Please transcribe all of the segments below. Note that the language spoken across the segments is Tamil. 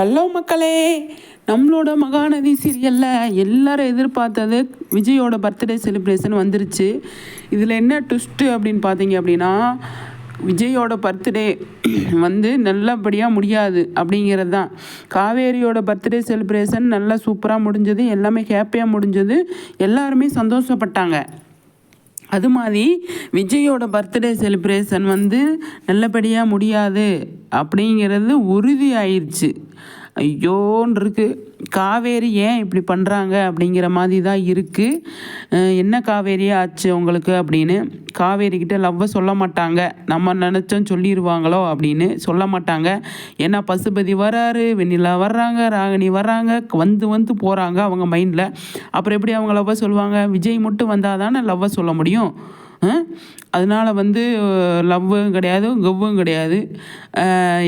ஹலோ மக்களே நம்மளோட மகாநதி சீரியலில் எல்லாரும் எதிர்பார்த்தது விஜயோட பர்த்டே செலிப்ரேஷன் வந்துருச்சு. இதில் என்ன ட்விஸ்ட்டு அப்படின்னு பார்த்தீங்க அப்படின்னா விஜயோட பர்த்டே வந்து நல்லபடியாக முடியாது அப்படிங்கிறது தான் காவேரியோட பர்த்டே செலிப்ரேஷன் நல்லா சூப்பராக முடிஞ்சது எல்லாமே ஹாப்பியாக முடிஞ்சது எல்லாருமே சந்தோஷப்பட்டாங்க. அது மாதிரி விஜயோட பர்த்டே செலிப்ரேஷன் வந்து நல்லபடியாக முடியாது. அப்படிங்கிறது உறுதி ஆயிடுச்சு ஐயோன்னு இருக்குது காவேரி ஏன் இப்படி பண்ணுறாங்க அப்படிங்கிற மாதிரி தான் இருக்குது என்ன காவேரி ஆச்சு உங்களுக்கு அப்படின்னு? காவேரிக்கிட்ட லவ்வை சொல்ல மாட்டாங்க. நம்ம நினச்சோம் சொல்லிடுவாங்களோ அப்படின்னு சொல்ல மாட்டாங்க. ஏன்னா பசுபதி வராரு வெண்ணிலா வர்றாங்க ராகினி வர்றாங்க வந்து வந்து போகிறாங்க அவங்க மைண்டில் அப்புறம் எப்படி அவங்க லவ்வை சொல்லுவாங்க? விஜய் மட்டும் வந்தால் தானே லவ்வை சொல்ல முடியும்? அதனால் வந்து லவ்வும் கிடையாது கவ்வும் கிடையாது.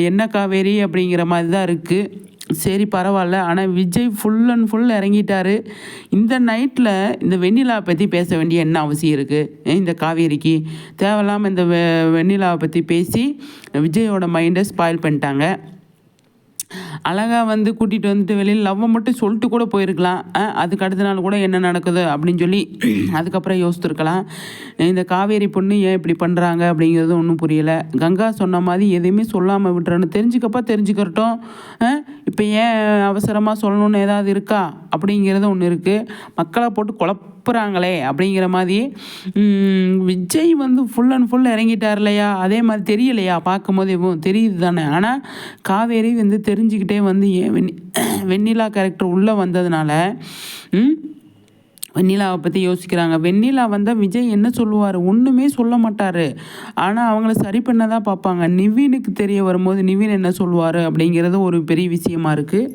என்ன காவேரி அப்படிங்கிற மாதிரி தான் இருக்குது சரி பரவாயில்ல. ஆனால் விஜய் ஃபுல் அண்ட் ஃபுல் இறங்கிட்டாரு. இந்த நைட்டில் இந்த வெண்ணிலா பற்றி பேச வேண்டிய என்ன அவசியம் இருக்குது இந்த காவேரிக்கு. தேவையில்லாமல் இந்த வெ வெண்ணிலாவை பற்றி பேசி விஜயோட மைண்டை ஸ்பாயில் பண்ணிட்டாங்க. அழகாக வந்து கூட்டிகிட்டு வந்துட்டு வெளியில் லவ்வை மட்டும் சொல்லிட்டு கூட போயிருக்கலாம். அதுக்கு அடுத்த நாள் கூட என்ன நடக்குது அப்படின்னு சொல்லி அதுக்கப்புறம் யோசித்துருக்கலாம். இந்த காவேரி பொண்ணு ஏன் இப்படி பண்ணுறாங்க அப்படிங்கிறது ஒன்றும் புரியலை. கங்கா சொன்ன மாதிரி எதையுமே சொல்லாமல் விட்டுறன்னு தெரிஞ்சுக்கப்பா தெரிஞ்சுக்கிறட்டும். இப்போ ஏன் அவசரமாக சொல்லணும்னு ஏதாவது இருக்கா? அப்படிங்கிறது ஒன்று இருக்குது மக்களை போட்டு குழப்புறாங்களே அப்படிங்கிற மாதிரி விஜய் வந்து ஃபுல் அண்ட் ஃபுல் இறங்கிட்டார் இல்லையா? அதே மாதிரி தெரியலையா? பார்க்கும்போது எவ்வளோ தெரியுது தானே. ஆனால் காவேரி வந்து தெரிஞ்சுக்கிட்டே வந்து ஏன் வெண்ணிலா கேரக்டர் உள்ளே வந்ததுனால வெண்ணிலாவை பற்றி யோசிக்கிறாங்க. வெண்ணிலா வந்தால் விஜய் என்ன சொல்லுவார்? ஒன்றுமே சொல்ல மாட்டார். ஆனால் அவங்கள சரி பண்ண தான் பார்ப்பாங்க. நிவினுக்கு தெரிய வரும்போது நிவின் என்ன சொல்லுவார் அப்படிங்கிறது ஒரு பெரிய விஷயமா இருக்குது